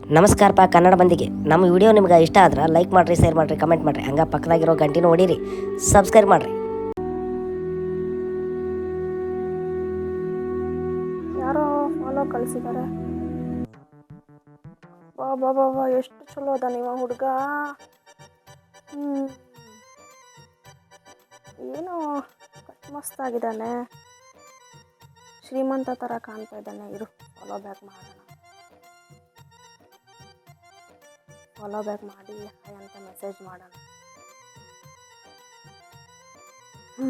ನಮಸ್ಕಾರಪ್ಪ ಕನ್ನಡ ಮಂದಿಗೆ ನಮ್ಮ ವಿಡಿಯೋ ನಿಮ್ಗೆ ಇಷ್ಟ ಆದ್ರೆ ಲೈಕ್ ಮಾಡಿರಿ ಶೇರ್ ಮಾಡಿರಿ ಕಮೆಂಟ್ ಮಾಡಿರಿ. ಹಂಗ ಪಕ್ಕದಾಗಿರೋ ಗಂಟಿನ ಹೊಡೀರಿ ಸಬ್ಸ್ಕ್ರೈಬ್ ಮಾಡಿರಿ. ಯಾರೋ ಫಾಲೋ ಬಾ ಬಾ ಬಾ ಎಷ್ಟು ಚಲೋ ಅದ ನೀವ ಹುಡುಗ. ಏನು ಮಸ್ತಾಗಿದ್ದಾನೆ ಶ್ರೀಮಂತ ಥರ ಕಾಣ್ತಾ ಇದ್ದಾನೆ ಇರು ಫಾಲೋ ಬ್ಯಾಕ್ ಮಾಡೋಣ. ಫಾಲೋ ಬ್ಯಾಕ್ ಮಾಡಿ ಹಾಯ್ ಅಂತ ಮೆಸೇಜ್ ಮಾಡೋಣ. ಹ್ಞೂ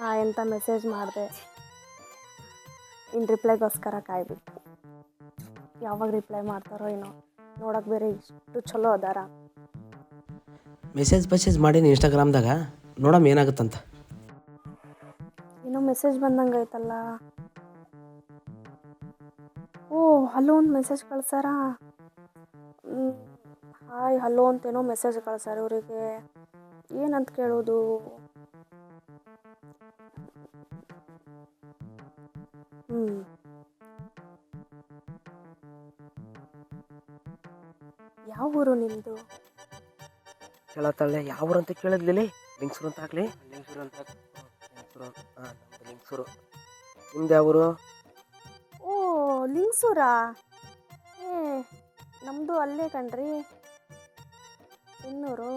ಹಾಯ್ ಅಂತ ಮೆಸೇಜ್ ಮಾಡಿದೆ? ಇನ್ನು ರಿಪ್ಲೈಗೋಸ್ಕರ ಕಾಯ್ಬಿಟ್ಟು. ಯಾವಾಗ ರಿಪ್ಲೈ ಮಾಡ್ತಾರೋ ಏನೋ. ನೋಡೋಕೆ ಬೇರೆ ಇಷ್ಟು ಚಲೋ ಅದಾರ. ಮೆಸೇಜ್ ಮೆಸೇಜ್ ಮಾಡೀನಿ ಇನ್ಸ್ಟಾಗ್ರಾಮ್ದಾಗ ನೋಡಮ್ ಏನಾಗುತ್ತಂತ. ಏನೋ ಮೆಸೇಜ್ ಬಂದಂಗೆ ಐತಲ್ಲ ಓ ಹಲೋ ಒಂದು ಮೆಸೇಜ್ ಕಳ್ಸಾರ ಹಾಯ್ ಹಲೋ ಅಂತೇನೋ ಮೆಸೇಜ್ ಕಳ್ಸಾರ ಇವರಿಗೆ ಏನಂತ ಕೇಳೋದು? ಹ್ಞೂ ಯಾವ ಊರು ನಿಮ್ಮದು ಕೇಳತ್ತಾಳೆ ಯಾವ ಊರು ಅಂತ ಕೇಳಿದ್ಲಿ ಲಿಂಗ್ಸೂರು ಅಂತ ಹಾಕ್ಲಿ ಲಿಂಗ್ಸೂರು ಅಂತ ಲಿಂಗ್ಸೂರು ಹಾಂ ನಮ್ದು ಲಿಂಗ್ಸೂರು. ನಿಮ್ದು ಯಾವ ಊರು? ಓ ಲಿಂಗ್ಸೂರಾ? ಏ ನಮ್ಮದು ಅಲ್ಲೇ ಕಣ್ರಿ. ಇನ್ನೂರು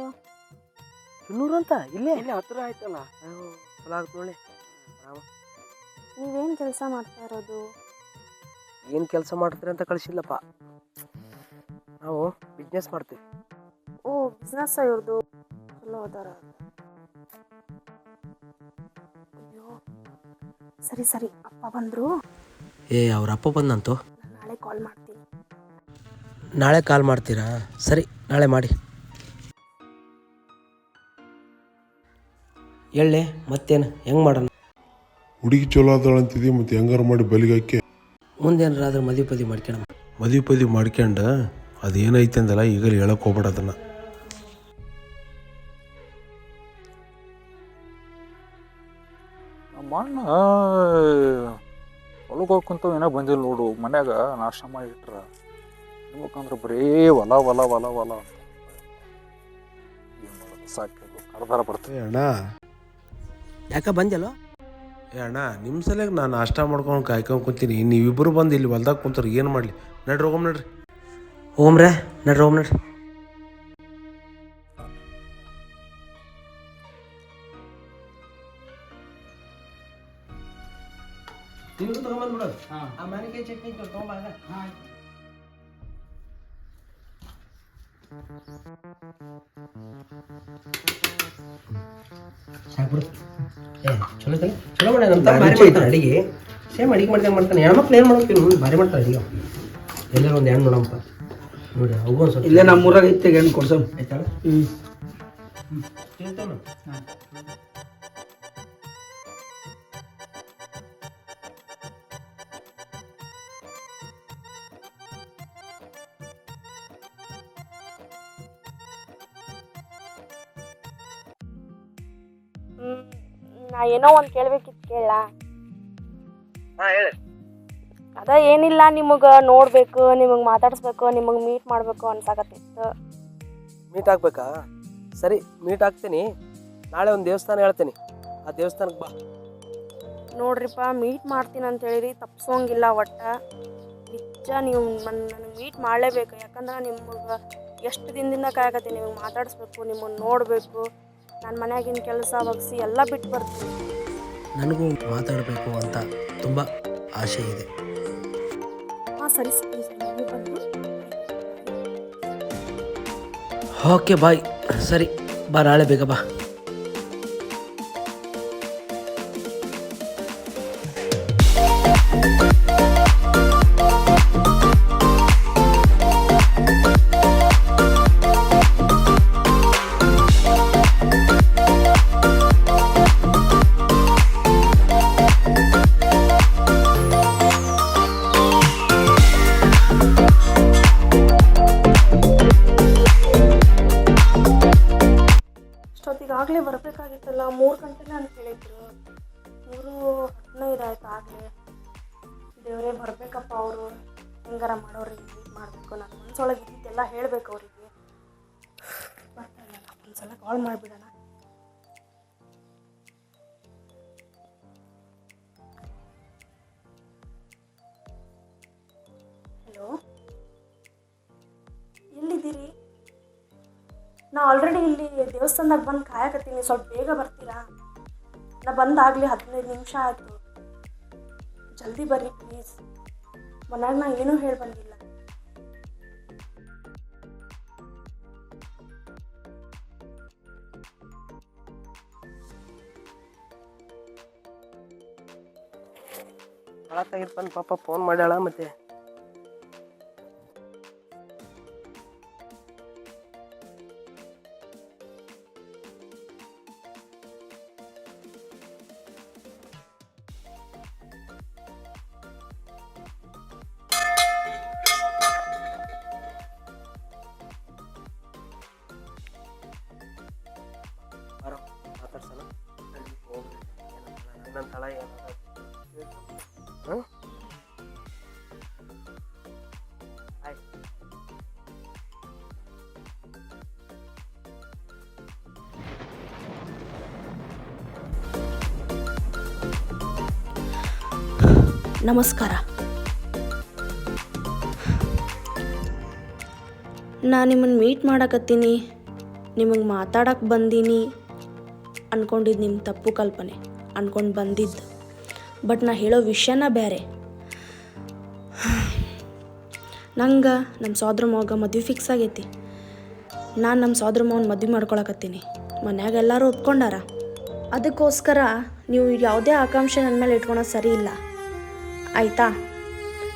ಇನ್ನೂರು ಅಂತ? ಇಲ್ಲೇ? ಇಲ್ಲೇ ಹತ್ರ ಆಯ್ತಲ್ಲ. ಚಲೋ ಆಗುತ್ತೆ ನೋಡಿ ನೀವೇನು ಕೆಲಸ ಮಾಡ್ತಾ ಇರೋದು? ಏನು ಕೆಲಸ ಮಾಡ್ತೀರಿ ಅಂತ ಕಳಿಸಿಲ್ಲಪ್ಪ. ನಾವು ಬಿಸ್ನೆಸ್ ಮಾಡ್ತೀವಿ. ಓ ಬಿಸ್ನೆಸ್ ಇವ್ರದ್ದು ಚಲೋ ಅದಾರ. ಅಯ್ಯೋ. ಸರಿ ಸರಿ ಅಪ್ಪ ಬಂದರು. ಏ ಅವ್ರ ಅಪ್ಪ ಬಂದಂತು? ನಾಳೆ ಕಾಲ್ ಮಾಡ್ತೀನಿ. ನಾಳೆ ಕಾಲ್ ಮಾಡ್ತೀರಾ? ಸರಿ ನಾಳೆ ಮಾಡಿ. ಹೇಳಿ ಮತ್ತೇನು? ಹೆಂಗೆ ಮಾಡೋಣ? ಹುಡುಗಿ ಚಲೋ ಆದಳು ಅಂತಿದ್ದೀವಿ ಮತ್ತೆ ಹೆಂಗಾರು ಮಾಡಿ ಬಲಿಗಾಕಿ ಆದ್ರೆ ಮದುವೆ ಪದಿ ಮಾಡ್ಕೊಂಡು ಮದುವೆ ಪದಿ ಮಾಡ್ಕೊಂಡು ಅದೇನೈತೆ ಅಂದಲ್ಲ ಈಗಲೇ ಹೇಳಕ್ಕೆ ಹೋಗ್ಬೇಡ ಅದನ್ನು. ನಮ್ಮ ಅಣ್ಣ ಹೊಲಕ್ಕೆ ಹೋಗ್ಕೊಂತ ಏನೋ ಬಂದಿಲ್ಲ ನೋಡು ಮನ್ಯಾಗ ನಾಷ್ಟ ಮಾಡಿಟ್ರ. ಹೇಳ್ಬೇಕಂದ್ರೆ ಬರೀ ಹೊಲ ಹೊಲ ಹೊಲ ಹೊಲ ಅಂತ. ಏನು ಮಾಡೋದು ಸಾಕು ಕರ್ದಾರ ಬರ್ತದೆ ಅಣ್ಣ ಯಾಕ ಬಂದಲ್ಲೋ ಏ ಅಣ್ಣ ನಿಮ್ಮ ಸಲಕ್ಕೆ ನಾನು ನಾಷ್ಟ ಮಾಡ್ಕೊಂಡು ಕಾಯ್ಕೊಂಡು ಕುಂತೀನಿ. ನೀವಿಬ್ಬರು ಬಂದು ಇಲ್ಲಿ ಹೊಲ್ದಾಗ ಕುಂತಾರೆ ಏನು ಮಾಡಲಿ? ನಡ್ರಿ ಹೋಗಮ್ ನಡ್ರಿ. ಹೋಮ್ರೆ ನಡ್ರಿ ಹೋಗಮ್ ನಡ್ರಿ. ಏ ಚಲೋ ಐತಲ್ಲ? ಚಲೋ ಮಾಡ್ಯಾನ ಅಂತ ಭಾರಿ ಮಾಡ್ತಾನೆ ಅಡಿಗೆ. ಸೇಮ್ ಅಡಿಗೆ ಮಾಡ್ದಂಗೆ ಮಾಡ್ತಾನೆ. ಹೆಣ್ಮಕ್ಳು ಏನು ಮಾಡ್ತೀವಿ ನೋಡಿ ಭಾರಿ ಮಾಡ್ತಾರೆ ಅಡಿಗೆ ಎಲ್ಲರೂ ಒಂದು ಹೆಣ್ಣು ನೋಡಪ್ಪ. ನೋಡಿ ಅವು ಒಂದು ಸ್ವಲ್ಪ ಇಲ್ಲೇ ನಮ್ಮೂರಾಗ ಐತೆ ಹೆಣ್ಣು ಕೊಡ್ಸಮ್ ಆಯ್ತಲ್ಲ ಹ್ಞೂ ಏನೋ ಒಂದು ಕೇಳ್ಬೇಕಿತ್ತು ಕೇಳ. ಅದ ಏನಿಲ್ಲ ನಿಮಗೆ ನೋಡಬೇಕು ನಿಮಗೆ ಮಾತಾಡಿಸ್ಬೇಕು ನಿಮಗೆ ಮೀಟ್ ಮಾಡಬೇಕು ಅನ್ಸಾಕತ್ತಿತ್ತು. ಮೀಟ್ ಆಗ್ಬೇಕಾ? ಸರಿ ಮೀಟ್ ಆಗ್ತೀನಿ. ನಾಳೆ ಒಂದು ದೇವಸ್ಥಾನ ಹೇಳ್ತೀನಿ. ಆ ದೇವಸ್ಥಾನಕ್ಕೆ ಬಾ. ನೋಡ್ರಿಪ್ಪ ಮೀಟ್ ಮಾಡ್ತೀನಿ ಅಂತ ಹೇಳಿರಿ ತಪ್ಸೋಂಗಿಲ್ಲ ಒಟ್ಟ. ನಿಜ ನೀವು ನನಗೆ ಮೀಟ್ ಮಾಡಲೇಬೇಕು ಯಾಕಂದ್ರೆ ನಿಮಗೆ ಎಷ್ಟು ದಿನದಿಂದ ಕಾಯಕತ್ತೀನಿ ನಿಮಗೆ ಮಾತಾಡಿಸ್ಬೇಕು ನಿಮ್ಮನ್ನು ನೋಡಬೇಕು. ನನ್ನ ಮನೆಯಾಗಿನ ಕೆಲಸ ಬಗ್ಸಿ ಎಲ್ಲ ಬಿಟ್ಟು ಬರ್ತೀನಿ. ನನಗೂ ಮಾತಾಡಬೇಕು ಅಂತ ತುಂಬ ಆಸೆ ಇದೆ. ಹಾಂ ಸರಿ ಸರಿ ಸರಿ ನೀವು ಬಂದು ಓಕೆ ಬಾಯ್. ಸರಿ ಬಾ ನಾಳೆ ಬೇಗ ಬಾ. ಮಾಡಿಬಿಡೋಣ. ಹಲೋ ಎಲ್ಲಿದ್ದೀರಿ? ನಾ ಆಲ್ರೆಡಿ ಇಲ್ಲಿ ದೇವಸ್ಥಾನದಾಗ ಬಂದು ಕಾಯಕತ್ತೀನಿ. ಸ್ವಲ್ಪ ಬೇಗ ಬರ್ತೀರಾ? ನಾ ಬಂದಾಗಲಿ ಹದಿನೈದು ನಿಮಿಷ ಆಯಿತು. ಜಲ್ದಿ ಬರ್ರಿ ಪ್ಲೀಸ್ ಮನ್ಯಾಗ ನಾ ಏನೂ ಹೇಳಿ ಬಂದಿಲ್ಲ ಭಾಳ ಪಾಪ ಫೋನ್ ಮಾಡ್ಯಾಳ ಮತ್ತೆ ನಮಸ್ಕಾರ. ನಾ ನಿಮ್ಮನ್ನು ಮೀಟ್ ಮಾಡಕತ್ತೀನಿ, ನಿಮಗೆ ಮಾತಾಡಕ್ಕೆ ಬಂದೀನಿ ಅಂದ್ಕೊಂಡಿದ್ದು ನಿಮ್ಮ ತಪ್ಪು ಕಲ್ಪನೆ ಅಂದ್ಕೊಂಡು ಬಂದಿದ್ದು ಬಟ್ ನಾ ಹೇಳೋ ವಿಷಯನ ಬೇರೆ ನಂಗೆ ನಮ್ಮ ಸೋದ್ರ ಮಗ ಮದುವೆ ಫಿಕ್ಸ್ ಆಗೈತಿ. ನಾನು ನಮ್ಮ ಸೋದ್ರ ಮಗನ ಮದುವೆ ಮಾಡ್ಕೊಳಕತ್ತೀನಿ. ಮನ್ಯಾಗ ಎಲ್ಲರೂ ಒಪ್ಕೊಂಡಾರ. ಅದಕ್ಕೋಸ್ಕರ ನೀವು ಯಾವುದೇ ಆಕಾಂಕ್ಷೆ ನನ್ನ ಮೇಲೆ ಇಟ್ಕೊಳೋದು ಸರಿ ಇಲ್ಲ. ಆಯಿತಾ?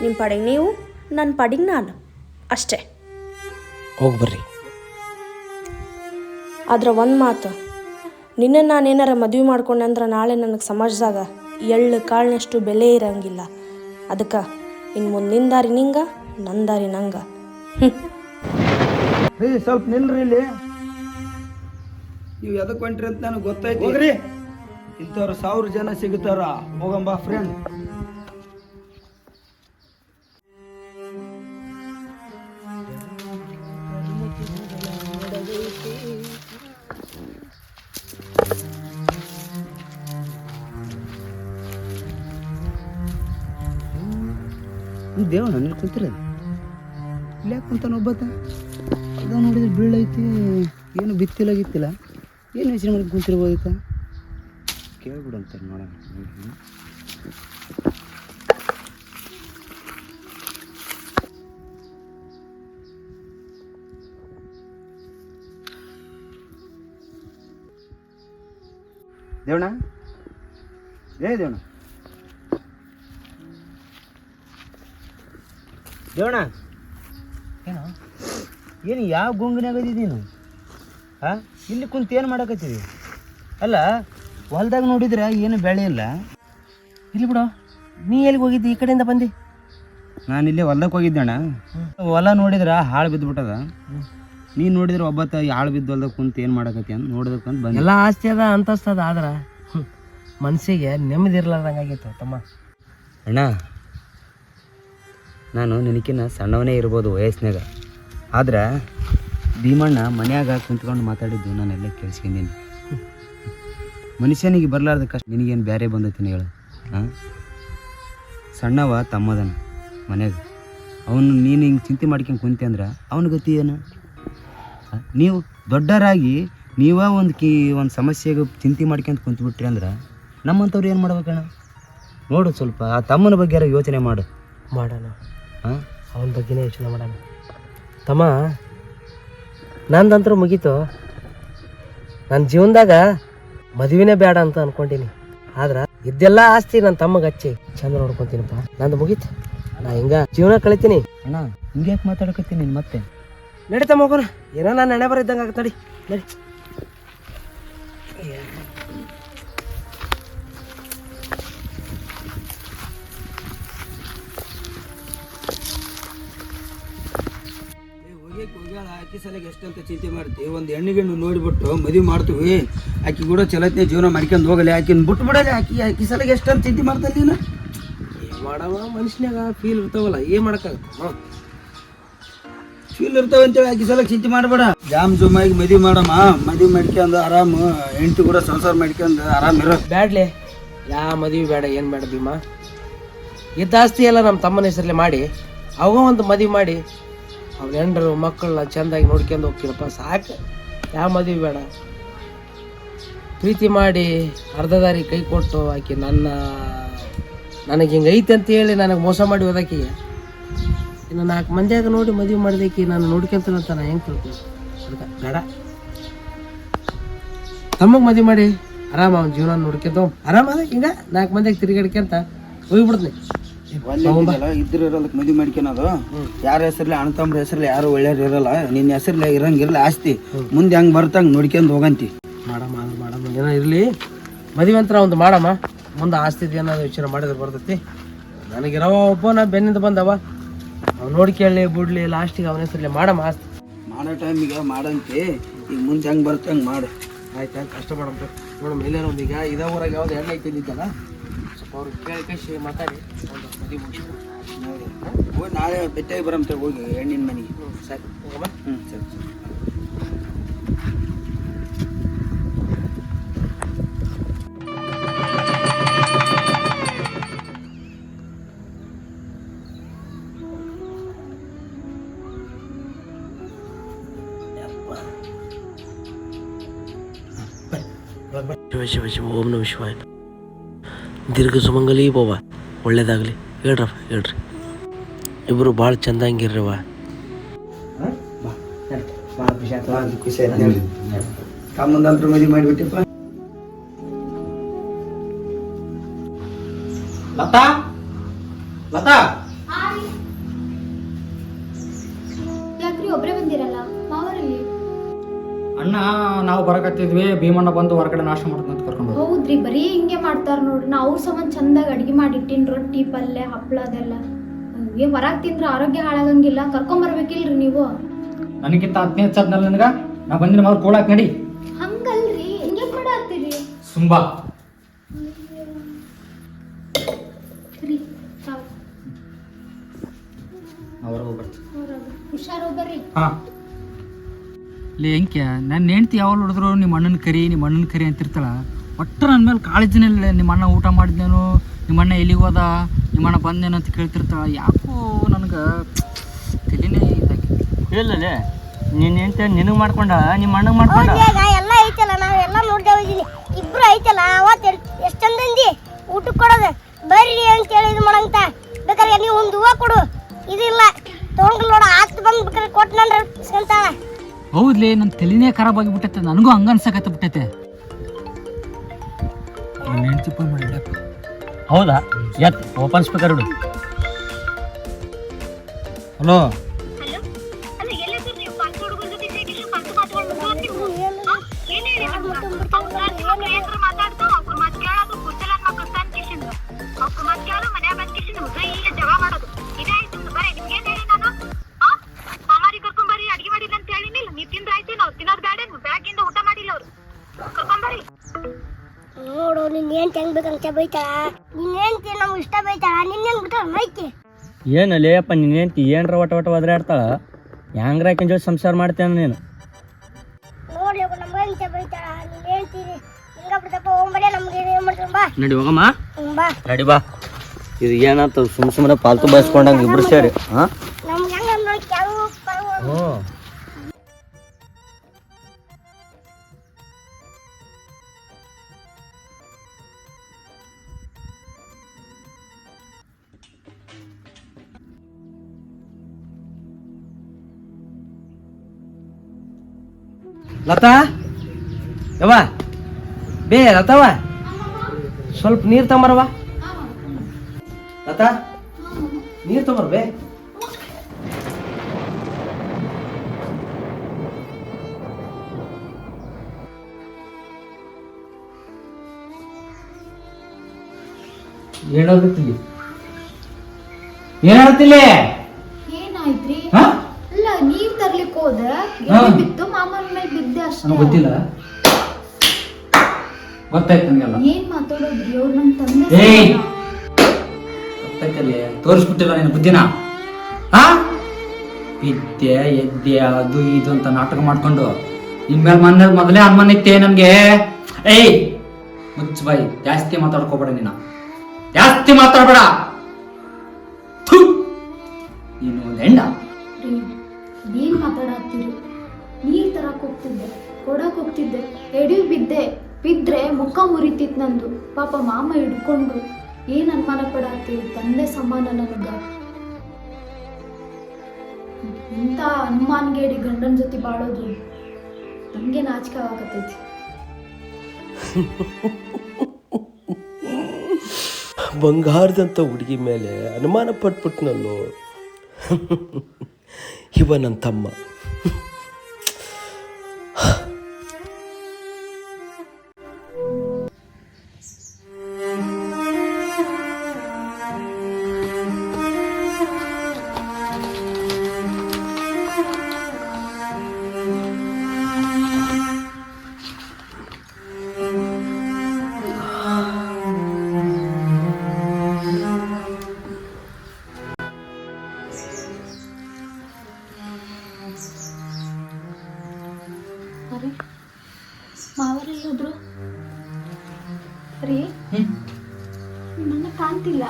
ನಿಮ್ಮ ಪಡೆಗೆ ನೀವು? ನನ್ನ ಪಡಿಗೆ ನಾನು. ಅಷ್ಟೇ. ಹೋಗಿ ಬರ್ರಿ. ಆದ್ರೆ ಒಂದು ಮಾತು. ನಿನ್ನ ನಾನೇನಾರ ಮದುವೆ ಮಾಡ್ಕೊಂಡೆ ಅಂದ್ರೆ ನಾಳೆ ನನಗೆ ಸಮಾಜದಾಗ ಎಳ್ಳು ಕಾಳಿನಷ್ಟು ಬೆಲೆ ಇರಂಗಿಲ್ಲ. ಅದಕ್ಕೆ ಇನ್ನು ಮುಂದಿನ ದಾರಿ ನಿಂಗ ನಂದಾರಿ ದಾರಿ ನಂಗ. ಹ್ಞೂ ರೀ ಸ್ವಲ್ಪ ನಿಲ್ರಿ ಇಲ್ಲಿ. ನೀವು ಎದಕ್ಕೆ ಹೊಂಟ್ರಿ ಅಂತ ನನಗೆ ಗೊತ್ತಾಯ್ತು ಹೋಗ್ರಿ. ಇಂಥವ್ರು ಸಾವಿರ ಜನ ಸಿಗುತ್ತಾರ ಹೋಗಂಬ ಫ್ರೆಂಡ್ ದೇವ ಇಲ್ಲ ಕುಂತಾನ ಒಬ್ಬತ್ತ ಅದ ನೋಡಿದ್ರೆ ಬೀಳೈತಿ ಏನು ಬಿತ್ತಿಲ್ಲ ಗಿತ್ತಿಲ್ಲ ಏನು ಯೋಚನೆ ಮಾಡಿ ಕುಂತಿರ್ಬೋದಿತ್ತ ಕೇಳ್ಬಿಡು ಅಂತಾರೆ ನೋಡೋಣ. ದೇವಣ್ಣ? ಏ ದೇವಣ್ಣ? ದೇವಣ್ಣ ಏನೋ? ಏನು ಯಾವ ಗುಂಗಿನಾಗ ನೀನು? ಹಾಂ ಇಲ್ಲಿ ಕುಂತು ಏನು ಮಾಡಕತ್ತೀವಿ ಅಲ್ಲ ಹೊಲ್ದಾಗ ನೋಡಿದ್ರೆ ಏನು ಬೆಳೆ ಇಲ್ಲ. ಇಲ್ಲಿ ಬಿಡು. ನೀ ಎಲ್ಲಿಗೆ ಹೋಗಿದ್ದಿ? ಈ ಕಡೆಯಿಂದ ಬಂದಿ. ನಾನು ಇಲ್ಲೇ ಹೊಲ್ದಕ್ಕೆ ಹೋಗಿದ್ದಣ್ಣ ಹೊಲ ನೋಡಿದ್ರೆ ಹಾಳು ಬಿದ್ದುಬಿಟ್ಟದ ನೀನು ನೋಡಿದ್ರೆ ಒಬ್ಬತ್ತ ಹಾಳು ಬಿದ್ದು ಹೊಲ್ದಾಗ ಕುಂತು ಏನು ಮಾಡಕತ್ತಿ ಅಂತ ನೋಡೋದಕ್ಕಂತ ಬಂದೆ. ಎಲ್ಲ ಆಸ್ತಿ ಅದ ಅಂತಸ್ತದ ಅದ ಆದ್ರೆ ಮನಸ್ಸಿಗೆ ನೆಮ್ಮದಿ ಇರ್ಲಾರ್ದಂಗೆ ಆಗಿತ್ತು ತಮ್ಮ. ಅಣ್ಣ ನಾನು ನಿನಕಿನ್ನ ಸಣ್ಣವನೇ ಇರ್ಬೋದು ವಯಸ್ಸಿನಾಗ. ಆದ್ರೆ ಭೀಮಣ್ಣ ಮನ್ಯಾಗ ಕುಂತ್ಕೊಂಡು ಮಾತಾಡಿದ್ದು ನಾನೆಲ್ಲ ಕೇಳಿಸ್ಕೊಂಡೀನಿ. ಮನುಷ್ಯನಿಗೆ ಬರಲಾರ್ದ ಕಷ್ಟ ನಿನಗೇನು ಬೇರೆ ಬಂದೈತಿ ಹೇಳು. ಹಾಂ ಸಣ್ಣವ ತಮ್ಮದನ ಮನ್ಯಾಗ. ಅವನು ನೀನು ಹಿಂಗೆ ಚಿಂತೆ ಮಾಡ್ಕೊಂಡು ಕುಂತೆ ಅಂದ್ರೆ ಅವನ ಗತಿ ಏನು? ನೀವು ದೊಡ್ಡರಾಗಿ ನೀವ ಒಂದು ಕೀ ಒಂದು ಸಮಸ್ಯೆಗೆ ಚಿಂತೆ ಮಾಡ್ಕೊಂತ ಕುಂತ್ಬಿಟ್ರಿ ಅಂದ್ರೆ ನಮ್ಮಂಥವ್ರು ಏನು ಮಾಡ್ಬೇಕಣ್ಣ? ನೋಡು ಸ್ವಲ್ಪ ಆ ತಮ್ಮನ ಬಗ್ಗೆ ಯೋಚನೆ ಮಾಡು. ಮಾಡೋಣ. ಅವನ ಬಗ್ಗೆನೇ ಯೋಚನೆ ಮಾಡೋಣ. ತಮ್ಮ ನಂದಂತರೂ ಮುಗೀತು. ನನ್ನ ಜೀವನದಾಗ ಮದುವೆನೇ ಬೇಡ ಅಂತ ಅನ್ಕೊಂಡಿನಿ. ಆದ್ರೆ ಇದೆಲ್ಲ ಆಸ್ತಿ ನನ್ನ ತಮ್ಮಗೆ ಹಚ್ಚಿ ಚಂದ ನೋಡ್ಕೊಂತೀನಪ್ಪ. ನಂದು ಮುಗೀತು. ನಾ ಹಿಂಗ ಜೀವನ ಕಳಿತೀನಿ. ಅಣ್ಣ ಹಿಂಗ್ಯಾಕೆ ಮಾತಾಡ್ಕೊತೀನಿ ಮತ್ತೆ? ನಡೀತಮ್ಮ ಹೋಗೋಣ ಏನೋ ನಾನು ನೆನೆ ಬರಿದ್ದಂಗೆ ಆಗುತ್ತೆ ನಡಿ ನಡಿ. ಆಕಿ ಸಲಗೆ ಎಷ್ಟಂತ ಚಿಂತೆ ಮಾಡ್ತೀವಿ ಒಂದು ಹೆಣ್ಣಿಗೆಣ್ಣು ನೋಡಿಬಿಟ್ಟು ಮದುವೆ ಮಾಡ್ತೀವಿ. ಆಕಿ ಕೂಡ ಚಲತ್ನೆ ಜೀವನ ಮಾಡ್ಕೊಂಡು ಹೋಗಲಿ. ಆಕಿನ ಬಿಟ್ಟು ಬಿಡಲಿ ಆಕಿ. ಆಕಿ ಸಲಗೆ ಎಷ್ಟಂತ ಚಿಂತೆ ಮಾಡ್ತಾನೆ ನೀನು? ಮಾಡವ ಮನುಷ್ಯನಾಗ ಫೀಲ್ ಇರ್ತಾವಲ್ಲ ಏನ್ ಮಾಡಕ್ಕಾಗತ್ತ? ಫೀಲ್ ಇರ್ತಾವ ಅಂತೇಳಿ ಆಕಿ ಸಲ ಚಿಂತೆ ಮಾಡಬೇಡ. ಜಾಮ್ ಜುಮ್ ಆಗಿ ಮದುವೆ ಮಾಡಮ್ಮ. ಮದುವೆ ಮಾಡ್ಕೊಂಡು ಆರಾಮ ಹೆಂಡತಿ ಕೂಡ ಸಂಸಾರ ಮಾಡ್ಕೊಂಡು ಆರಾಮ ಇರೋ. ಬ್ಯಾಡ್ಲೆ. ಯಾ ಮದುವೆ ಬೇಡ ಏನು ಬೇಡ ಭೀಮಾ. ಇದ್ದ ಆಸ್ತಿ ಎಲ್ಲ ನಮ್ಮ ತಮ್ಮನ ಹೆಸರಲ್ಲಿ ಮಾಡಿ ಅವಾಗ ಒಂದು ಮದುವೆ ಮಾಡಿ ಅವ್ನ ಹೆಂಡರು ಮಕ್ಕಳನ್ನ ಚೆಂದಾಗಿ ನೋಡ್ಕೊಂಡು ಹೋಗ್ತೀರಪ್ಪ, ಸಾಕು. ಯಾವ ಮದುವೆ ಬೇಡ. ಪ್ರೀತಿ ಮಾಡಿ ಅರ್ಧ ದಾರಿ ಕೈ ಕೊಟ್ಟು ಆಕೆ ನನ್ನ, ನನಗೆ ಹಿಂಗೆ ಐತೆ ಅಂತ ಹೇಳಿ ನನಗೆ ಮೋಸ ಮಾಡಿ ಹೋದಾಕಿಗೆ ಇನ್ನು ನಾಲ್ಕು ಮಂದಿಯಾಗ ನೋಡಿ ಮದುವೆ ಮಾಡಿದಕ್ಕೆ ನಾನು ನೋಡ್ಕೊಂತೀನಿ ಅಂತ ನಾನು ಹೆಂಗೆ ತಿಳ್ಕೊಂಡು ಅದಕ್ಕೆ ಬೇಡ. ತಮ್ಮಗೆ ಮದುವೆ ಮಾಡಿ ಆರಾಮ ಅವ್ನ ಜೀವನ ನೋಡ್ಕೊಂತ ಆರಾಮ ಹಿಂಗೆ ನಾಲ್ಕು ಮಂದಿಗೆ ತಿರುಗಾಡ್ಕೊಂತ ಹೋಗ್ಬಿಡ್ತೀನಿ. ಇದ್ರ ಇರೋದಕ್ಕೆ ಮದುವೆ ಮಾಡ್ಕೊಳೋದು ಯಾರ ಹೆಸರ್ಲಿ ಅಣ್ಣ ತಮ್ಮ ಹೆಸರ್ಲಿ ಯಾರು ಒಳ್ಳೆಯವ್ರು ಇರಲ್ಲ. ನಿನ್ನ ಹೆಸರ್ಲಿ ಇರಂಗಿರಲ್ಲ ಆಸ್ತಿ. ಮುಂದೆ ಹೆಂಗ್ ಬರ್ತಂಗ್ ನೋಡ್ಕೊಂಡ್ ಹೋಗಂತಿ. ಮಾಡಮ್ಮ ಅದು ಮಾಡಮ್ಮ ಏನೋ ಇರಲಿ. ಮದುವೆ ಅಂತ ಒಂದು ಮಾಡಮ್ಮ. ಮುಂದೆ ಆಸ್ತಿ ಏನಾದ್ರು ವಿಚಾರ ಮಾಡಿದ್ರೆ ಬರ್ತೈತಿ. ನನಗಿರವ ಒಬ್ಬ ನಾ ಬೆನ್ನಿಂದ ಬಂದವ. ಅವ್ನು ನೋಡ್ಕೊಳ್ಳಿ ಬಿಡ್ಲಿ ಲಾಸ್ಟಿಗೆ ಅವನ ಹೆಸರಲ್ಲಿ ಮಾಡಮ್ಮ ಆಸ್ತಿ. ಮಾಡೋ ಟೈಮಿಗೆ ಮಾಡಂತಿ. ಈಗ ಮುಂದೆ ಹೆಂಗ್ ಹಂಗೆ ಮಾಡು. ಆಯ್ತು ಕಷ್ಟ ಮಾಡಮ್ಮ. ನೋಡಮ್ಮ ಎಲ್ಲಾರು ಒಂದು ಈಗ ಇದೇ ಊರಾಗ ಯಾವ್ದು ಎಣ್ಣೆ ಐತಿದ್ದಲ್ಲ ಸ್ವಲ್ಪ ಅವ್ರಿಗೆ ಕೇಳಿ ಕಳಿಸಿ ಮಾತಾಡಿ. ಒಂದು ಮದುವೆ ಮುಗಿಸ್ಬಿಡು ಹೋಗಿ ನಾಳೆ ಬೆಟ್ಟಾಗಿ ಬರಂತ ಹೋಗಿ ಹೆಣ್ಣಿನ ಮನೆಗೆ. ಹ್ಞೂ ಸರಿ. ಹೋಗಮ್ಮ. ಹ್ಞೂ ಸರಿ. ಸರಿ ಶಿವ ಶಿವ ಶಿವ ಓಂ ನಮ ಶಿವಾಯ ದೀರ್ಘ ಸುಮಂಗಲಿ ಬಾವ ಒಳ್ಳೇದಾಗಲಿ. ಹೇಳ್ರಪ್ಪ ಹೇಳ್ರಿ. ಇಬ್ಬರು ಭಾಳ ಚಂದಂಗಿರ್ರವ ತಮ್ಮಂದಂತ್ರ ಮದುವೆ ಮಾಡಿಬಿಟ್ಟಿಪ್ಪ. ಲತಾ? ಲತಾ? ಯಾಕ್ರಿ ಒಬ್ರೇ ಬಂದಿರಲ್ಲ? ಮಾವರಲ್ಲಿ? ಅಣ್ಣ ನಾವು ಬರಕತ್ತಿದ್ವಿ. ಭೀಮಣ್ಣ ಬಂದು ಹೊರಗಡೆ ನಾಶ ಮಾಡ್ತಾನೆ ಅಂತ ಕರ್ಕೊಂಡು ಹೋದ. ಹೌದ್ರಿ ಬರೀ ಹಿಂಗೆ ಮಾಡ್ತಾರ ನೋಡ್ರಿ. ನಾ ಅವ್ರ ಸಂಬಂಧ ಚಂದಾಗ ಅಡಿಗೆ ಮಾಡಿಟ್ಟಿನ ರೊಟ್ಟಿ ಪಲ್ಯ ಹಪ್ಳ ಅದೆಲ್ಲ. ಏ ಹೊರಗ್ ತಿಂದ್ರ ಆರೋಗ್ಯ ಹಾಳಾಗಂಗಿಲ್ಲ. ಕರ್ಕೊಂಬರ್ಬೇಕಿಲ್ರಿ ನೀವು. ನನಗಿಂತ ಹತ್ತನೇ ಹಚ್ಚದ್ನಲ್ಲ ನನಗೆ? ನಾ ಬಂದಿನ ಅವ್ರು ಕೂಡಾಕ್ ನಡಿ. ಹಂಗಲ್ರಿ ಹಿಂಗೆ ಮಾಡಾತ್ತೀರಿ ಸುಂಬಾ. ರೀ ತಾವ್. ಅವ್ರ ಹೋಗ್ಬರ್ತ ಹೊರಗ. ಹುಷಾರ್ ಬರ್ರಿ. ಹಾ. ಲೇ ಎಂಕ್ಯ ನನ್ನ ಹೆಂಡ್ತಿ ಯಾವಾಗ ನೋಡಿದ್ರು ನಿಮ್ಮ ಅಣ್ಣನ ಕರಿ ನಿಮ್ಮ ಅಣ್ಣನ ಕರಿ ಅಂತಿರ್ತಾಳ. ಒಟ್ಟು ನನ್ನ ಮೇಲೆ ಕಾಳಜಿನೇ ಇಲ್ಲ ನಿಮ್ಮ ಅಣ್ಣ ಊಟ ಮಾಡಿದ್ನೇನು ನಿಮ್ಮ ಅಣ್ಣ ಎಲ್ಲಿಗೆ ಹೋದ ನಿಮ್ಮ ಅಣ್ಣ ಬಂದೇನು ಅಂತ ಕೇಳ್ತಿರ್ತಾಳ ಯಾಕೋ ನನಗೆ ತಲೆನೇ ಇದಾಗಿ ಇಲ್ಲಲೇ ನೀನು ಎಂತ ನಿನಗೆ ಮಾಡ್ಕೊಂಡ ನಿಮ್ಮ ಅಣ್ಣಗೆ ಮಾಡ್ಕೊಂಡ? ಎಲ್ಲ ಐತಲ್ಲ ನಾವೆಲ್ಲ ನೋಡ್ದೇವ್ ಹೋಗಿದ್ದೀನಿ ಇಬ್ರು ಐತಲ್ಲ ಅವತ್ತು ಎಷ್ಟ್ ಚಂದಂದಿ ಊಟಕ್ಕೆ ಕೊಡೋದು. ಬರ್ರಿ ಅಂತ ಹೇಳಿ ಇದು ಮಾಡಂತ. ಬೇಕಾದ್ರೆ ನೀವು ಒಂದು ಹೂವು ಕೊಡು. ಇದಿಲ್ಲ ತೊಗೊಂಡು ನೋಡ ಆತ್ ಬಂದು ಬೇಕಾದ್ರೆ ಕೊಟ್ಟು ಇಸ್ಕೊಂತಾಳ. ಹೌದ್ಲೇ ನನ್ನ ತಲೆನೇ ಖರಾಬ್ ಆಗಿಬಿಟ್ಟೈತೆ ನನಗೂ ಹಂಗ ಅನ್ಸಕತ್ತ ಬಿಟ್ಟೈತೆ ಹೌದಾ? ಎತ್ ಓಪನ್ ಸ್ಪೀಕರ್ ಇಡು ಹಲೋ? ಬೇಕಂತ ಬೈತಾಳ? ನಿನ್ ಹೆಂಡ್ತಿ ನಮ್ಗೆ ಇಷ್ಟ ಬೈತಾಳ? ನಿನ್ ಹೆಂಗ್ ಬಿಟ್ಟ ಮೈತಿ ಏನಲ್ಲೇ ಅಪ್ಪ ನಿನ್ನ ಹೆಂಡತಿ ಏನರ ಒಟ ಒಟ ಒದರಾಡ್ತಾಳ? ಹ್ಯಾಂಗ್ರ ಆಕಿನ ಜೊತೆ ಸಂಸಾರ ಮಾಡ್ತೇನೆ ನೀನು? ನೋಡ್ಲಿ ನಮ್ಮ ಹೆಂಗ್ ಬೈತಾಳ? ನಿನ್ ಹೇಳ್ತೀರಿ ಹಿಂಗ ಬಿಡ್ತಪ್ಪ ಹೋಗ್ಬೇಡ ನಮ್ಗೆ ಏನ್ ಮಾಡ್ತಾರ ಬಾ. ನಡಿ ಹೋಗಮ್ಮ. ಹ್ಮ್, ಬಾ. ನಡಿ ಬಾ. ಇದು ಏನಾಯ್ತು ಸುಮ್ ಸುಮ್ಮನೆ ಪಾಲ್ತು ಬಯಸ್ಕೊಂಡಂಗೆ ಇಬ್ರು ಸೇರಿ ಹಾಂ? ನಮ್ಗೆ ಹೆಂಗ ನೋಡಿ ಕೆಲವು ಹ್ಞೂ ಲತಾ? ಯವ್ವ? ಬೇ ಲತಾವ ಸ್ವಲ್ಪ ನೀರು ತಗೊಂಬರವ? ಲತಾ? ನೀರು ತಗೊಂಬರ್ ಬೇ. ಏನಾಗುತ್ತಿಲ್ಲ ಏನಾಯ್ತ್ರಿ? ಅಲ್ಲ ನೀವ್ ತರ್ಲಿಕ್ ಹೋದ ಹಾ. ಬಿತ್ತು ಮಾಮನ ಅಷ್ಟೇ. ಗೊತ್ತಿಲ್ಲ. ಗೊತ್ತಾಯ್ತು ನನಗೆಲ್ಲ. ಏನ್ ಮಾತಾಡೋದ್ರಿ? ಅವ್ರು ನಮ್ ತಂದೆ ಏಯ್! ಸಮಾನ. ತೋರಿಸ್ಬಿಟ್ಟಿಲ್ಲ ನಿನ್ನ ಬುದ್ಧಿನ? ಹಾ? ಬಿದ್ದೆ ಎದ್ದೆ ಅದು ಇದು ಅಂತ ನಾಟಕ ಮಾಡ್ಕೊಂಡು ಇನ್ಮೇಲೆ ಮೊನ್ನೆ ಮೊದಲೇ ಅನುಮಾನ ಇತ್ತೆ ನನ್ಗೆ. ಏಯ್! ಮುಚ್ಚ ಬಾಯಿ ಜಾಸ್ತಿ ಮಾತಾಡ್ಕೋಬೇಡ ನೀನ. ಜಾಸ್ತಿ ಮಾತಾಡಬೇಡ! ನೀನು ಒಂದು ಹೆಂಡ. ಏನ್ ಮಾತಾಡತ್ತೀರಿ? ನೀರ್ ತರಕ್ಕೆ ಹೋಗ್ತಿದ್ದೆ, ಕೊಡಕ್ ಹೋಗ್ತಿದ್ದೆ. ಎಡಿ ಬಿದ್ದೆ, ಬಿದ್ರೆ ಮುಖ ಮುರಿತಿತ್ತು ನಂದು. ಪಾಪ ಮಾಮ ಹಿಡ್ಕೊಂಡು ಏನ್ ಅನುಮಾನ ಪಡತ್ತಿ ತಂದೆ ಸಮಾನ ನನಗ. ಇಂಥ ಅನುಮಾನ್ಗೇಡಿ ಗಂಡನ ಜೊತೆ ಬಾಳೋದು ನನಗೆ ನಾಚಿಕೆ ಆಗತೈತಿ ಬಂಗಾರದಂಥ ಹುಡುಗಿ ಮೇಲೆ ಅನುಮಾನ ಪಟ್ಬಿಟ್ನಲ್ಲೋ. ಇವ ನನ್ನ ತಮ್ಮ. ರೀ ನಿಮ್ಮನ್ನ ಕಾಣ್ತಿಲ್ಲ.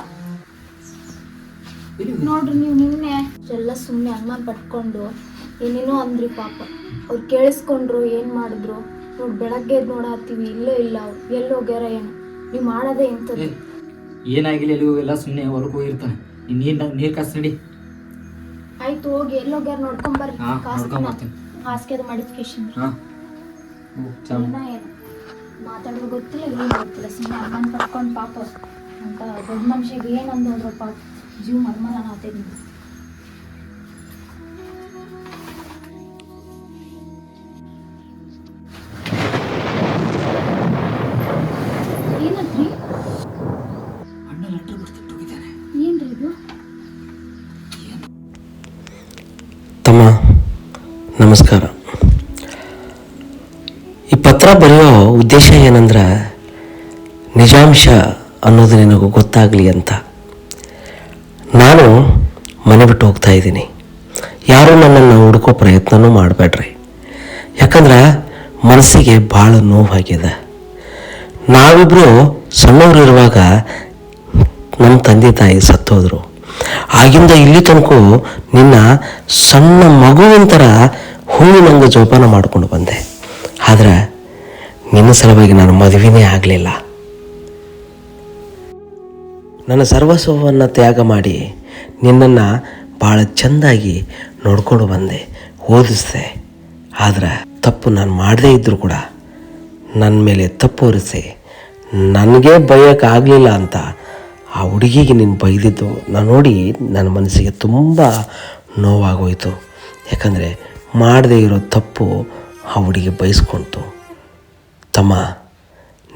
ನೋಡ್ರಿ ನೀವು ನಿನ್ನೆ. ಎಲ್ಲ ಸುಮ್ಮನೆ ಅನುಮಾನ ಪಟ್ಕೊಂಡು ಏನೇನೋ ಅಂದ್ರಿ ಪಾಪ. ಅವ್ರು ಕೇಳಿಸ್ಕೊಂಡ್ರು ಏನು ಮಾಡಿದ್ರು. ನೋಡಿ ಬೆಳಗ್ಗೆ ನೋಡಾತೀವಿ ಇಲ್ಲೋ ಇಲ್ಲೇ ಎಲ್ಲಿ ಹೋಗ್ಯಾರ ಏನು. ನೀವು ಮಾಡೋದೇ ಎಂಥದ್ದು ಏನಾಗಿಲ್ಲ ಎಲ್ಲ ಸುಮ್ಮನೆ ಹೊರಗೆ ಹೋಗಿರ್ತಾನೆ. ನೀರು ನೀರ್ ಕಾಸು ನಡಿ. ಆಯ್ತು ಹೋಗಿ. ಎಲ್ಲಿ ಹೋಗ್ಯಾರ ನೋಡ್ಕೊಂಬರ್ರಿ ಹಾ ನೋಡ್ಕೊಂಡ್ ಬರ್ತೀನಿ. ಹಾಸಿಗೆದ ಮಾಡಿದ್ಕೇಶನ್ ಹಾ. ಚಮ್ ಏನು. ಮಾತಾಡೋದು ಗೊತ್ತಿಲ್ಲ ಏನು ಗೊತ್ತಿಲ್ಲ ಸುಮ್ಮನೆ ಅಮ್ಮನ ಪಡ್ಕೊಂಡು ಪಾಪ. ಅಂತ ದೊಡ್ಡ ಮನುಷ್ಯಗೆ ಏನು ಅಂದ್ರಪ್ಪ ಪಾಪ. ಜೀವ ಮರ್ಮರ ಇದು? ತಮ್ಮ ನಮಸ್ಕಾರ. ಉದ್ದೇಶ ಏನಂದ್ರೆ, ನಿಜಾಂಶ ಅನ್ನೋದು ನಿನಗೂ ಗೊತ್ತಾಗಲಿ ಅಂತ. ನಾನು ಮನೆ ಬಿಟ್ಟು ಹೋಗ್ತಾ ಇದ್ದೀನಿ. ಯಾರೂ ನನ್ನನ್ನು ಹುಡುಕೋ ಪ್ರಯತ್ನನೂ ಮಾಡಬೇಡ್ರಿ. ಯಾಕಂದ್ರೆ ಮನಸ್ಸಿಗೆ ಭಾಳ ನೋವಾಗಿದೆ. ನಾವಿಬ್ಬರು ಸಣ್ಣವರಿರುವಾಗ ನಮ್ಮ ತಂದೆ ತಾಯಿ ಸತ್ತೋದ್ರು. ಆಗಿಂದ ಇಲ್ಲಿ ತನಕ ನಿನ್ನ ಸಣ್ಣ ಮಗುವಿನ ಥರ ಹೂವಿನಂಗೆ ಜೋಪಾನ ಮಾಡಿಕೊಂಡು ಬಂದೆ. ಆದ್ರೆ ನಿನ್ನ ಸಲುವಾಗಿ ನಾನು ಮದುವೆನೇ ಆಗಲಿಲ್ಲ. ನನ್ನ ಸರ್ವಸ್ವವನ್ನು ತ್ಯಾಗ ಮಾಡಿ ನಿನ್ನನ್ನು ಭಾಳ ಚೆಂದಾಗಿ ನೋಡ್ಕೊಂಡು ಬಂದೆ, ಓದಿಸ್ದೆ. ಆದ್ರೆ ತಪ್ಪು ನಾನು ಮಾಡದೇ ಇದ್ದರೂ ಕೂಡ ನನ್ನ ಮೇಲೆ ತಪ್ಪು ಹೊರಿಸಿ ನನಗೆ ಬೈಯೋಕ್ಕಾಗಲಿಲ್ಲ ಅಂತ ಆ ಹುಡುಗಿಗೆ ನೀನು ಬೈದಿದ್ದು ನಾನು ನೋಡಿ ನನ್ನ ಮನಸ್ಸಿಗೆ ತುಂಬ ನೋವಾಗೋಯಿತು. ಯಾಕಂದರೆ ಮಾಡದೇ ಇರೋ ತಪ್ಪು ಆ ಹುಡುಗಿ ಬಯಸ್ಕೊಂತು. ತಮ್ಮ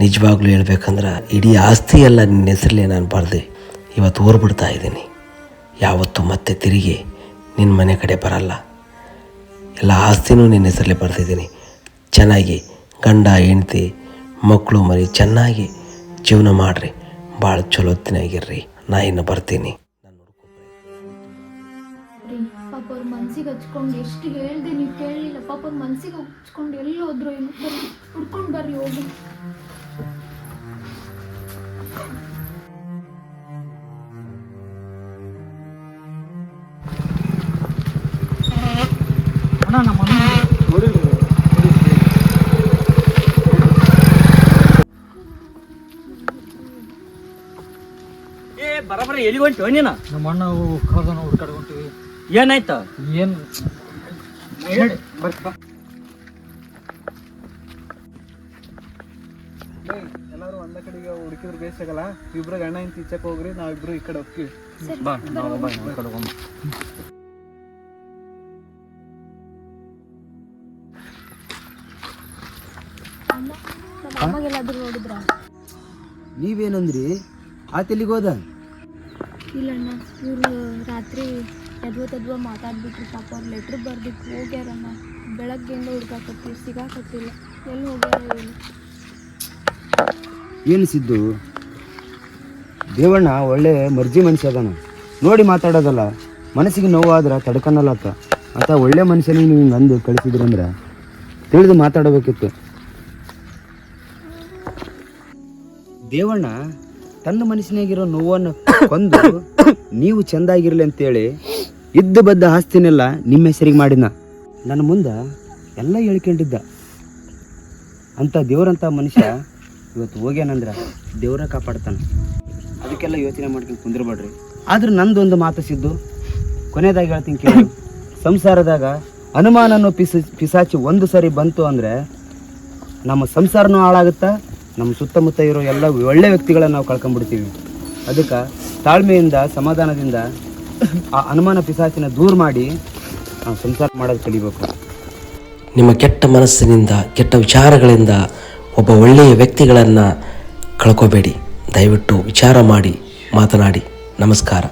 ನಿಜವಾಗ್ಲೂ ಹೇಳ್ಬೇಕಂದ್ರೆ ಇಡೀ ಆಸ್ತಿ ಎಲ್ಲ ನಿನ್ನ ಹೆಸರಲ್ಲೇ ನಾನು ಬರೆದೆ. ಇವತ್ತು ಓರ್ಬಿಡ್ತಾ ಇದ್ದೀನಿ. ಯಾವತ್ತೂ ಮತ್ತೆ ತಿರುಗಿ ನಿನ್ನ ಮನೆ ಕಡೆ ಬರಲ್ಲ. ಎಲ್ಲ ಆಸ್ತಿನೂ ನಿನ್ನ ಹೆಸರಲ್ಲೇ ಬರೆದಿದ್ದೀನಿ. ಚೆನ್ನಾಗಿ ಗಂಡ, ಹೆಂಡ್ತಿ, ಮಕ್ಕಳು, ಮರಿ ಚೆನ್ನಾಗಿ ಜೀವನ ಮಾಡಿರಿ. ಭಾಳ ಚಲೋತ್ತಿನಾಗಿರ್ರಿ ನಾ ಇನ್ನು ಬರ್ತೀನಿ. ಪಾಪ ಅವ್ರ ಮನ್ಸಿಗೆ ಹಚ್ಕೊಂಡು ಎಷ್ಟು ಹೇಳ್ದೆ ನೀವು ಪಾಪ ಅವ್ರ ಮನ್ಸಿಗೆ ಹಚ್ಕೊಂಡು ಎಲ್ಲಿ ಹೋದ್ರು ಏನು? ಬರ್ರಿ ಹುಡ್ಕೊಂಡು ಬರ್ರಿ ಹೋಗಿ. ಅಣ್ಣ ನಮ್ಮ ಅಣ್ಣ. ಏ ಬರಬರ ಎಲ್ಲಿ ಹೊಂಟು ನೀನು? ನಮ್ಮ ಅಣ್ಣ ಕರ್ದನ ಹುಡ್ಕಾಡ್ಕೊಂತೀವಿ ಏನಾಯ್ತ? ಏನು ಎಲ್ಲರೂ ಒಂದ ಕಡೆಗೆ ಹುಡುಕಿದ್ರೆ ಬೇಸಾಗಲ್ಲ ಇಬ್ರು ಅಣ್ಣ ಇಂತ ಇಚ್ಚಕ್ ಹೋಗ್ರಿ ನಾವಿಬ್ರು ಈ ಕಡೆ ಹೋಗ್ತೀವಿ. ಬಾ ನಾವು ಬಾ ಕಡ್ಕೊಂಬ ಅಣ್ಣ ನಮ್ಮ ಅಮ್ಮಗೆಲ್ಲಾದ್ರೂ ನೋಡಿದ್ರ? ನೀವೇನಂದ್ರಿ? ಆತೆಲ್ಲಿಗೆ ಹೋದ? ಇಲ್ಲಣ್ಣ ಇವ್ರು ರಾತ್ರಿ ಎದ್ವ ತದ್ವ ಮಾತಾಡ್ಬಿಟ್ರು ಪಾಪ, ಅವ್ರು ಲೆಟ್ರ್ ಬರ್ಬಿಟ್ಟು ಹೋಗ್ಯಾರಮ್ಮ. ಬೆಳಗ್ಗೆಯಿಂದ ಹುಡ್ಕಾಕತ್ತೀವಿ ಸಿಗಾಕತ್ತಿಲ್ಲ. ಎಲ್ಲಿ ಹೋಗ್ಯಾರ ಏನು. ಏನು ಸಿದ್ದು? ದೇವಣ್ಣ ಒಳ್ಳೆ ಮರ್ಜಿ ಮನುಷ್ಯ ಅದಾನ. ನೋಡಿ ಮಾತಾಡೋದಲ್ಲ, ಮನಸ್ಸಿಗೆ ನೋವಾದ್ರೆ ತಡ್ಕನಲ್ಲತ್ತ ಆತ ಒಳ್ಳೆ ಮನುಷ್ಯನಿಗೆ ನೀವು ನಂದು ಕಳಿಸಿದ್ರಂದ್ರೆ ತಿಳಿದು ಮಾತಾಡಬೇಕಿತ್ತು. ದೇವಣ್ಣ, ತನ್ನ ಮನಸ್ಸಿನಾಗಿರೋ ನೋವನ್ನು ಕೊಂದು ನೀವು ಚೆಂದಾಗಿರ್ಲಿ ಅಂತೇಳಿ ಇದ್ದ ಬದ್ದ ಆಸ್ತಿನೆಲ್ಲ ನಿಮ್ಮ ಹೆಸರಿಗೆ ಮಾಡಿದ್ನ ನನ್ನ ಮುಂದೆ ಎಲ್ಲ ಹೇಳ್ಕೊಂಡಿದ್ದ. ಅಂತ ದೇವ್ರಂಥ ಮನುಷ್ಯ ಇವತ್ತು ಹೋಗ್ಯಾನಂದ್ರ ದೇವ್ರ ಕಾಪಾಡ್ತಾನೆ. ಅದಕ್ಕೆಲ್ಲ ಯೋಚನೆ ಮಾಡ್ಕೊಂಡು ಕುಂದಿರ್ಬೇಡ್ರಿ. ಆದ್ರೆ ನಂದೊಂದು ಮಾತು ಸಿದ್ದು. ಕೊನೆಯದಾಗಿ ಹೇಳ್ತೀನಿ ಕೇಳಿ. ಸಂಸಾರದಾಗ ಅನುಮಾನ ಅನ್ನೋ ಪಿಸ ಪಿಸಾಚಿ ಒಂದು ಸರಿ ಬಂತು ಅಂದರೆ ನಮ್ಮ ಸಂಸಾರನೂ ಹಾಳಾಗುತ್ತಾ, ನಮ್ಮ ಸುತ್ತಮುತ್ತ ಇರೋ ಎಲ್ಲ ಒಳ್ಳೆ ವ್ಯಕ್ತಿಗಳನ್ನ ನಾವು ಕಳ್ಕೊಂಡ್ಬಿಡ್ತೀವಿ. ಅದಕ್ಕೆ ತಾಳ್ಮೆಯಿಂದ, ಸಮಾಧಾನದಿಂದ ಆ ಅನುಮಾನ ಪಿಸಾಚಿನ ದೂರ ಮಾಡಿ ಸಂಸಾರ ಮಾಡೋದು ಕಲಿಬೇಕು. ನಿಮ್ಮ ಕೆಟ್ಟ ಮನಸ್ಸಿನಿಂದ, ಕೆಟ್ಟ ವಿಚಾರಗಳಿಂದ ಒಬ್ಬ ಒಳ್ಳೆಯ ವ್ಯಕ್ತಿಗಳನ್ನು ಕಳ್ಕೋಬೇಡಿ. ದಯವಿಟ್ಟು ವಿಚಾರ ಮಾಡಿ, ಮಾತನಾಡಿ. ನಮಸ್ಕಾರ.